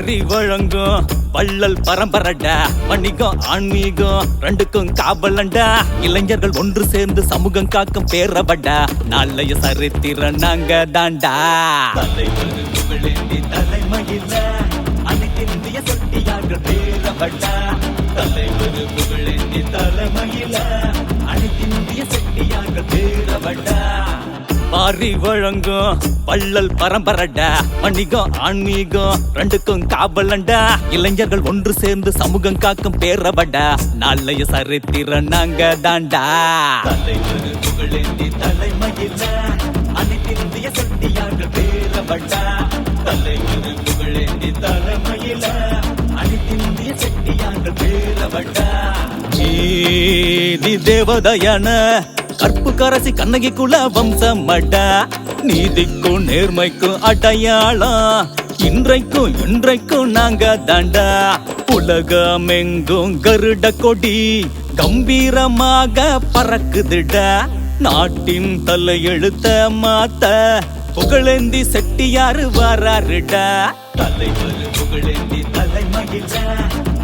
வரி வழங்கும். வள்ளல் பரம்பரடா வணிகம் ஆன்மீகம் ரெண்டுக்கும் காவலண்டா. இளைஞர்கள் ஒன்று சேர்ந்து சமூகம் காக்கும் பேரபடா நாளைய சரித்திரம் நாங்க தாண்டா. தலைவர் புகழேந்தி தலைமையில அனைத்திந்திய சொட்டியார்கள் பேரபடா தலைவர் புகழேந்தி தலைமையில அனைத்திந்திய செட்டியார்கள் பேரபடா வாரி வழங்கும் பள்ளல் பரம்பரடா வணிகம் ஆன்மீகம் ரெண்டுக்கும் காவலண்டா. இளைஞர்கள் ஒன்று சேர்ந்து சமூகம் காக்கும் பேரபடா நாளைய சரித்திரம் நாங்க தாண்டா. தலைவர் புகழேந்தி தலைமையில அனைத்திந்திய சக்தியாக பேரபடா தலைவர் புகழேந்தி தலைமையில அனைத்திந்திய சக்தியாக பேரபடா நீ கற்பு கரசி கண்ணகிக்குல வம்சமடா. நீதிக்கும் நேர்மைக்கும் அடையாளம் இன்றைக்கும் இன்றைக்கும் நாங்க தாண்டா. உலகமெங்கும் கருட கொடி கம்பீரமாக பறக்குதுடா. நாட்டின் தலையெழுத்த மாத்த புகழேந்தி செட்டியாரு வராருடா. தலைவர் புகழேந்தி தலைமையில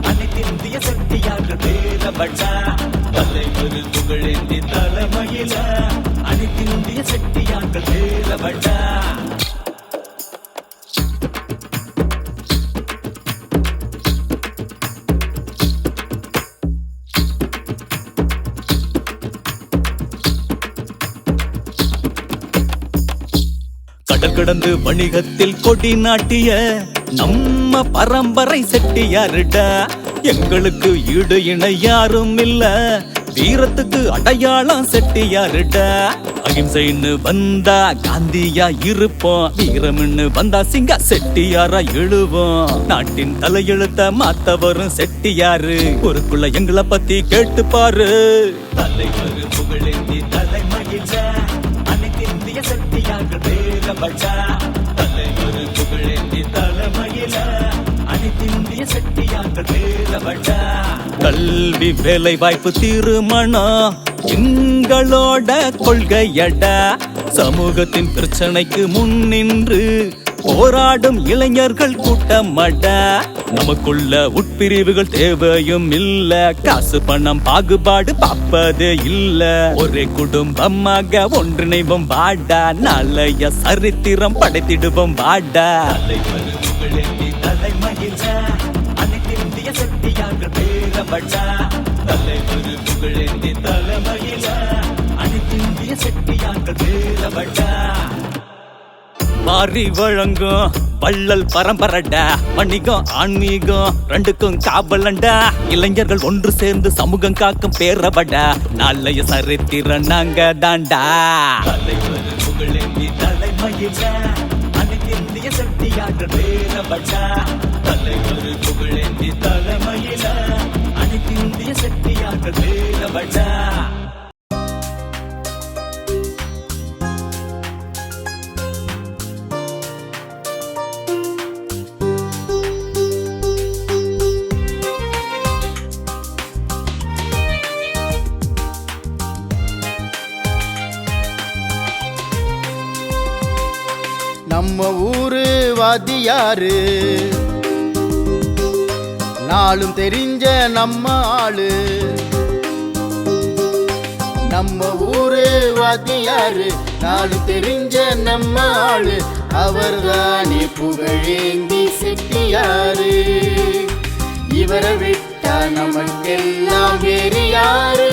அனைத்திந்திய சக்தியாக பேரபட்டா தலைவர் புகழேந்தி தலைமையில அனைத்திந்திய சக்தியாக பேரபட்டா கடல் கடந்து வணிகத்தில் கொடி நாட்டிய நம்ம பரம்பரை செட்டியாருடா எங்களுக்கு ஈடு இணை யாரும் இல்ல வீரத்துக்கு அடையாளம் செட்டியாருடா. அகிம்சைன்னு வந்தா காந்தியா இருப்போம். வீரம்னு வந்தா சிங்க செட்டியாரா எழுவோம். நாட்டின் தலையெழுத்த மாத்த வரும் செட்டியாரு. ஒருக்குள்ள எங்களை பத்தி கேட்டு பாரு தலைவர் புகழேந்தி தலைமையில அனைத்திந்திய சக்தியாக பேரபட்டா தலைவர் புகழேந்தி தலைமையில அனைத்திந்திய சக்தியாக கல்வி வேலை வாய்ப்பு திருமணம் எங்களோட கொள்கையடா. சமூகத்தின் பிரச்சனைக்கு முன்னின்று போராடும் இளைஞர்கள் கூட்டமடா. நமக்குள்ள உட்பிரிவுகள் தேவையும் இல்ல. காசு பணம் பாகுபாடு பார்ப்பதே இல்ல. ஒரே குடும்பமாக ஒன்றிணைவோம் வாடா. நாளைய சரித்திரம் படைத்திடுவோம் வாடா. தலைவர் பேரபட்டா தலைவர் புகழேந்தி தலைமையில அனைத்திந்திய சக்தியாக பேரபட்டா மாறி வழங்கும் வள்ளல் பரம்பரடா. வணிகம் ஆன்மீகம் ரெண்டுக்கும் காவலண்டா இளைஞர்கள் ஒன்று சேர்ந்து சமூகம் காக்கும் பேரபடா. நாளைய சரித்திரம் நாங்க தாண்டா தலைவர் புகழேந்தி தலைமையில அனைத்திந்திய சக்தியாக பேரபட்டா தலைவர் புகழேந்தி தலைமையில அனைத்திந்திய சக்தியாக பேரபட்டா நம்ம ஊரு வாதியாரு நாளும் தெரிஞ்ச நம்ம ஆளு. நம்ம ஊரு வாத்தியாரு நாளும் தெரிஞ்ச நம்ம ஆளு. அவர்தானே புகழேந்தி செட்டியாரு. இவரை விட்டா நமக்கெல்லாம் வேறு யாரு?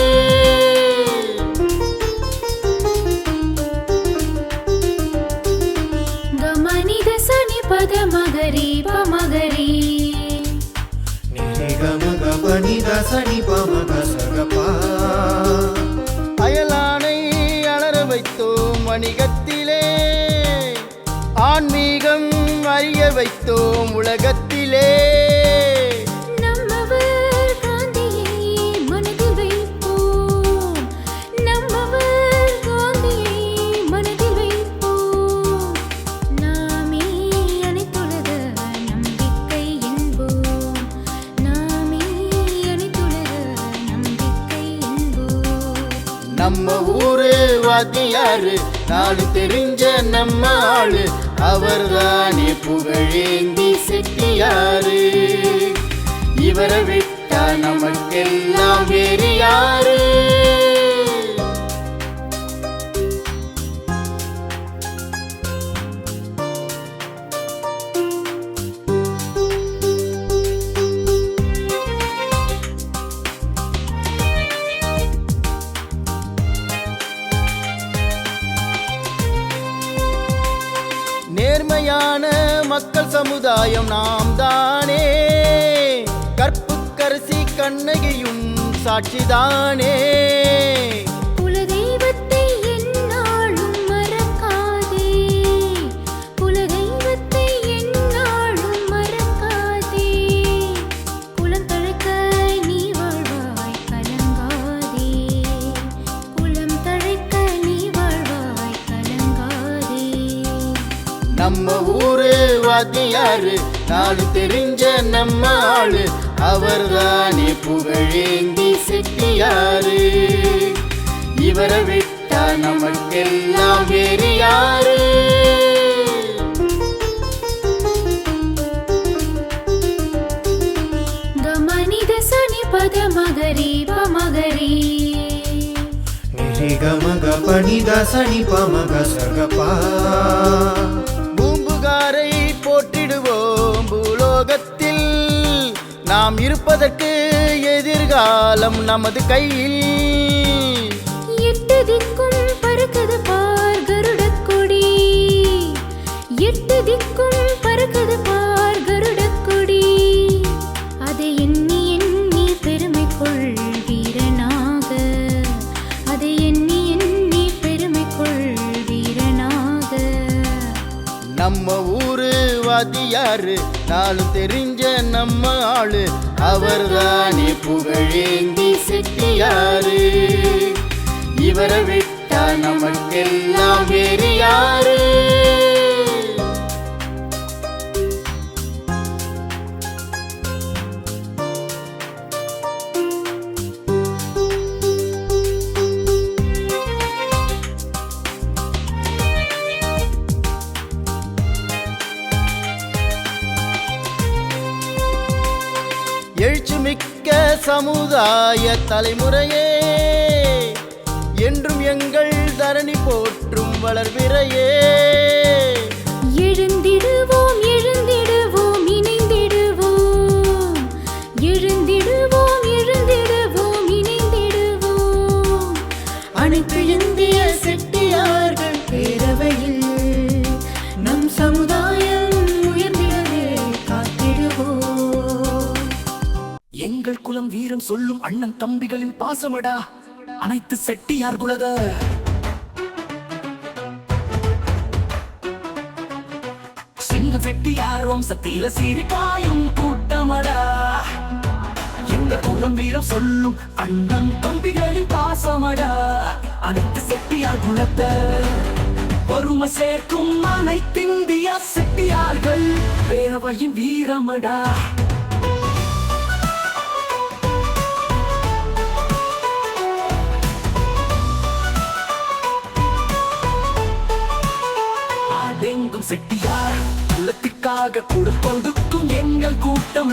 சனி பமக கசகப்பா. அயலானை அலர வைத்தோம் வணிகத்திலே ஆன்மீகம் அறிய வைத்தோம் உலகத்தில் வாத்தியாரு நாடு தெரிஞ்ச நம்ம ஆளு. அவர்தானே புகழேந்தி செட்டியாரு. இவரை விட்டா நமக்கெல்லாம் வேறு சமுதாயம் நாம் தானே கற்புக்கரசி கண்ணகியும் சாட்சிதானே. நம்ம ஊரு வாத்தியாரு நாடு தெரிஞ்ச நம்ம ஆளு அவர்தானே புகழேந்தி செட்டியாரு இவரை விட்டா நமக்கெல்லாம் வேறு யாரு ಗಮನಿದ ಸನಿ ಪದ ಮಗರಿ ಪಮಗರಿ பூலோகத்தில் நாம் இருப்பதற்கு எதிர்காலம் நமது கையில். எட்டு திக்கும் பறக்குது பார் கொடி. எட்டு திக்கும் பறக்குது பார் கொடி. அதை எண்ணி எண்ணி பெருமை கொள் வீரனாக அதை எண்ணி எண்ணி பெருமை கொள் வீரனாக நம்ம ஊரு வாத்தியாரு நாளும் தெரிஞ்ச நம்ம ஆளு. அவர்தானே புகழேந்தி செட்டியாரு இவரை விட்டா நமக்கெல்லாம் வேறு யாரு? எழுச்சிமிக்க சமுதாய தலைமுறையே. என்றும் எங்கள் தரணி போற்றும் வளர்விறையே வீரம் சொல்லும் அண்ணன் தம்பிகளின் பாசமடா. அனைத்து செட்டியார் குலத சிங்க செட்டியார் வம்சத்தில காயும் கூட்டமடா. இந்த குலம் வீரம் சொல்லும் அண்ணன் தம்பிகளின் பாசமடா. அனைத்து செட்டியார் குலத்த பொறுமை சேர்க்கும் அனைத்திந்தியா செட்டியார்கள். பேரவையின் வீரமடா. பரிசாக கொடுப்பொழுதுக்கும் எங்கள் கூட்டம்.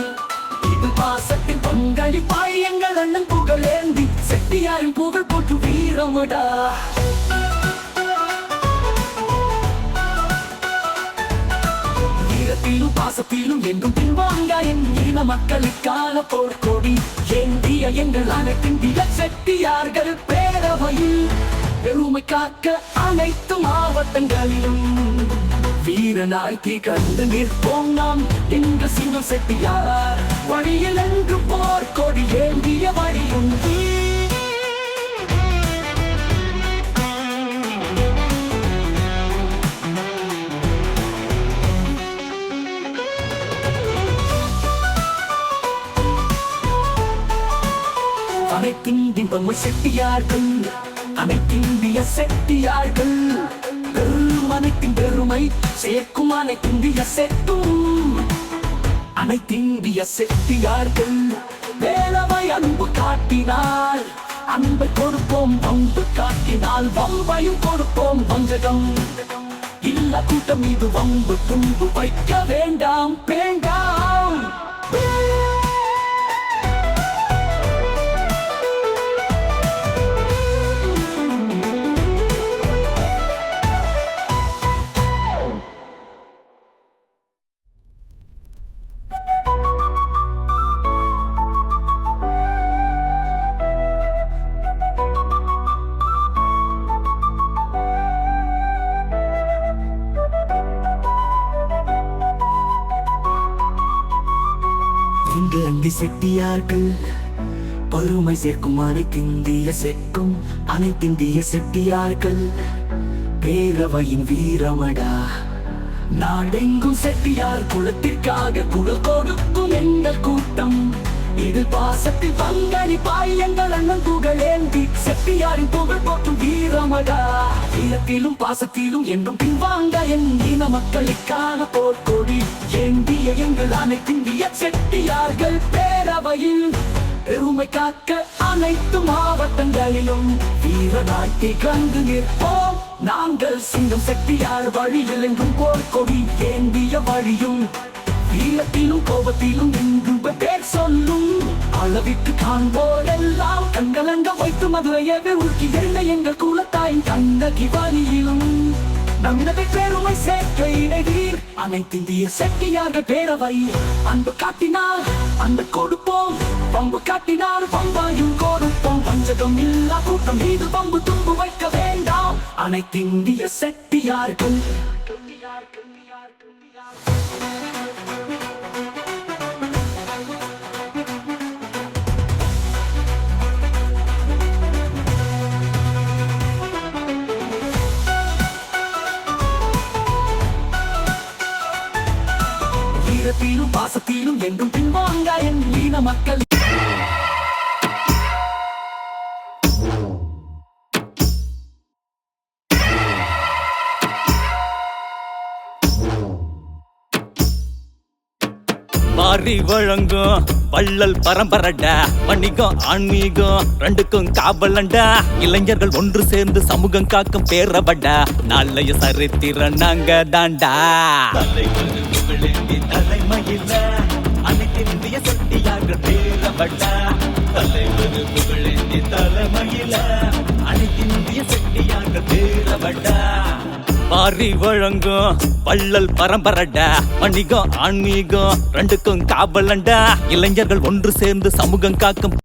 இது பாசத்தின் பங்களிப்பாய் எங்கள் அண்ணன் புகழேந்தி செட்டியாரின் புகழ் போட்டு வீரமுடா. வீரத்திலும் பாசத்திலும் என்றும் பின்வாங்க என் இன மக்களுக்கான போர்க்கொடி. ஏந்திய எங்கள் அனைத்தின் திக செட்டியார்கள் பேரவையில். பெருமை காக்க அனைத்து மாவட்டங்களிலும் வீரனாய் கண்டு நிற்போம் நாம். இன்று சிங்கம் செட்டியார் வழியில் என்று போர்க்கொடி ஏந்திய வழியுண்டு. அனைத்திந்திய செட்டியார்கள் அனைத்திந்திய செட்டியார்கள். அனைத்தின் பெருமை சேர்க்கும் அனைத்திந்திய செட்டும் அனைத்திந்திய செட்டியார்கள் வேலவை அன்பு காட்டினால். அன்பை கொடுப்போம் வம்பு காட்டினால். வம்பையும் கொடுப்போம் வஞ்சகம். இல்ல கூட்டம் இது வம்பு தும்பு வைக்க வேண்டாம் வேண்டாம். இங்கு செட்டியார்கள். பொறுமை சேர்க்கும் அனைத்திந்திய செக்கும் அனைத்திந்திய செட்டியார்கள். பேரவையின் வீரமடா. நாடெங்கும் செட்டியார் குலத்திற்காக குரல் கொடுக்கும் எங்கள் கூட்டம். இது பாசத்தில் பங்களிப்பாய் எங்கள் அண்ணன் புகழேந்தி செட்டியாரின் புகழ் போற்றும் வீரமடா. வீரத்திலும் பாசத்திலும் என்றும் பின்வாங்க என் இன மக்களுக்கான போர்க்கொடி. ஏந்திய எங்கள் அனைத்திந்திய செட்டியார்கள் பேரவையில். பெருமை காக்க அனைத்து மாவட்டங்களிலும் வீர நாட்டை கண்டு நிற்போம். நாங்கள் சிங்கம் செட்டியார் வழியில் என்றும் போர்க்கொடி. ஏந்திய வழியும் ஈழத்திலும் கோபத்திலும் இன்று பேர் சொல்லும். அளவிற்கு காண்போரெல்லாம் கண்களங்க வைத்து மதுரையவே உருக்கி எழுந்த எங்கள் குலத்தாயின் கண்ணகி வழியிலும். நம்மிடத்தை பெருமை சேர்க்க இணைவீர் அனைத்திந்திய செட்டியார்கள் பேரவை. அன்பு காட்டினால் அன்பு கொடுப்போம். பம்பு காட்டினால் பம்பாயும் கொடுப்போம் பஞ்சகம் இல்லா கூட்டம் மீது பம்பு தும்பு வைக்க வேண்டாம். அனைத்திந்திய செட்டியார்கள். வீரத்திலும் பாசத்திலும் என்றும் பின்வாங்க என் ஈன மக்கள். மாறி வழங்கும் வள்ளல் பரம்பரடா வணிகம் ஆன்மீகம் ரெண்டுக்கும் காவலண்டா. இளைஞர்கள் ஒன்று சேர்ந்து சமூகம் காக்கும் பேரவடா. நாளைய சரித்திரம் நாங்க தாண்டா தலைவர் புகழேந்தி தலைமையில அனைத்திந்திய சக்தியார்கள் பேரவடா தலைவர் புகழேந்தி தலைமையில அனைத்திந்திய சக்தியார்கள் பேரவடா மாறி வழங்கும் வள்ளல் பரம்பரடா. வணிகம் ஆன்மீகம் ரெண்டுக்கும் காவலண்டா. இளைஞர்கள் ஒன்று சேர்ந்து சமூகம் காக்கும்